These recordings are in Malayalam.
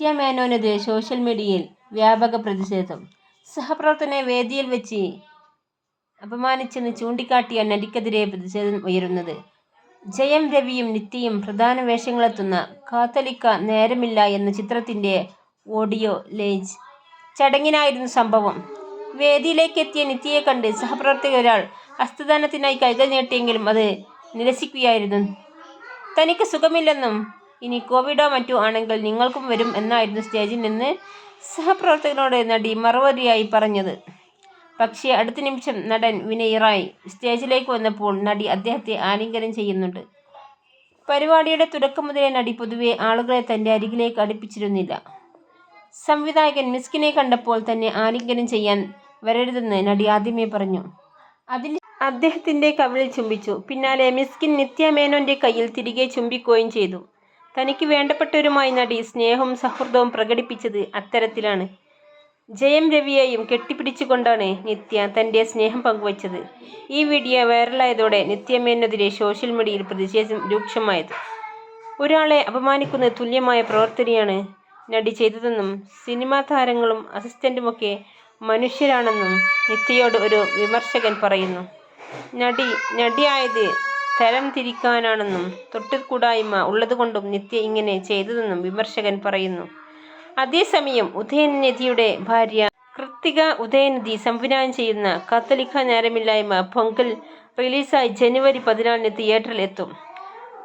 നിത്യ മേനോനെതിരെ സോഷ്യൽ മീഡിയയിൽ വ്യാപക പ്രതിഷേധം. സഹപ്രവർത്തനെ വേദിയിൽ വെച്ച് അപമാനിച്ചെന്ന് ചൂണ്ടിക്കാട്ടിയ നടിക്കെതിരെ പ്രതിഷേധം ഉയരുന്നത്. ജയം രവിയും നിത്യയും പ്രധാന വേഷങ്ങളെത്തുന്ന കാത്തലിക്ക നേരമില്ല എന്ന ചിത്രത്തിന്റെ ഓഡിയോ ലേജ് ചടങ്ങിനായിരുന്നു സംഭവം. വേദിയിലേക്കെത്തിയ നിത്യയെ കണ്ട് സഹപ്രവർത്തക ഒരാൾ ഹസ്തദാനത്തിനായി കൈകൾ നീട്ടിയെങ്കിലും അത് നിരസിക്കുകയായിരുന്നു. തനിക്ക് സുഖമില്ലെന്നും ഇനി കോവിഡോ മറ്റോ ആണെങ്കിൽ നിങ്ങൾക്കും വരും എന്നായിരുന്നു സ്റ്റേജിൽ നിന്ന് സഹപ്രവർത്തകനോട് നടി മറുപടിയായി പറഞ്ഞത്. പക്ഷേ അടുത്ത നിമിഷം നടൻ വിനയ് റായ് സ്റ്റേജിലേക്ക് വന്നപ്പോൾ നടി അദ്ദേഹത്തെ ആലിംഗനം ചെയ്യുന്നുണ്ട്. പരിപാടിയുടെ തുടക്കം മുതലേ നടി പൊതുവെ ആളുകളെ തന്റെ അരികിലേക്ക് അടുപ്പിച്ചിരുന്നില്ല. സംവിധായകൻ മിസ്കിനെ കണ്ടപ്പോൾ തന്നെ ആലിംഗനം ചെയ്യാൻ വരരുതെന്ന് നടി ആദ്യമേ പറഞ്ഞു. അതിന് അദ്ദേഹത്തിന്റെ കവിളിൽ ചുംബിച്ചു. പിന്നാലെ മിസ്കിൻ നിത്യ മേനോന്റെ കയ്യിൽ തിരികെ ചുംബിക്കുകയും ചെയ്തു. തനിക്ക് വേണ്ടപ്പെട്ടവരുമായി നടി സ്നേഹവും സൗഹൃദവും പ്രകടിപ്പിച്ചത് അത്തരത്തിലാണ്. ജയം രവിയെയും കെട്ടിപ്പിടിച്ചുകൊണ്ടാണ് നിത്യ തന്റെ സ്നേഹം പങ്കുവച്ചത്. ഈ വീഡിയോ വൈറലായതോടെ നിത്യമേനെതിരെ സോഷ്യൽ മീഡിയയിൽ പ്രതിഷേധം രൂക്ഷമായത്. ഒരാളെ അപമാനിക്കുന്ന തുല്യമായ പ്രവർത്തനയാണ് നടി ചെയ്തതെന്നും സിനിമാ താരങ്ങളും അസിസ്റ്റന്റുമൊക്കെ മനുഷ്യരാണെന്നും നിത്യയോട് ഒരു വിമർശകൻ പറയുന്നു. നടി നടിയായത് തരം തിരിക്കാനാണെന്നും തൊട്ടുകൂടായ്മ ഉള്ളതുകൊണ്ടും നിത്യ ഇങ്ങനെ ചെയ്തതെന്നും വിമർശകൻ പറയുന്നു. അതേസമയം ഉദയനിധിയുടെ ഭാര്യ കൃത്തിക ഉദയനിധി സംവിധാനം ചെയ്യുന്ന കാത്തലിക്ക നേരമില്ലായ്മ പൊങ്കൽ റിലീസായി ജനുവരി പതിനാലിന് തിയേറ്ററിൽ എത്തും.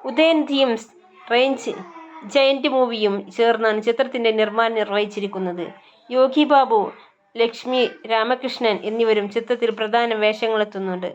ഉദയനിധിയും റേഞ്ച് ജയന്റ് മൂവിയും ചേർന്നാണ് ചിത്രത്തിന്റെ നിർമ്മാണം നിർവഹിച്ചിരിക്കുന്നത്. യോഗി ബാബു ലക്ഷ്മി രാമകൃഷ്ണൻ എന്നിവരും ചിത്രത്തിൽ പ്രധാന വേഷങ്ങളെത്തുന്നുണ്ട്.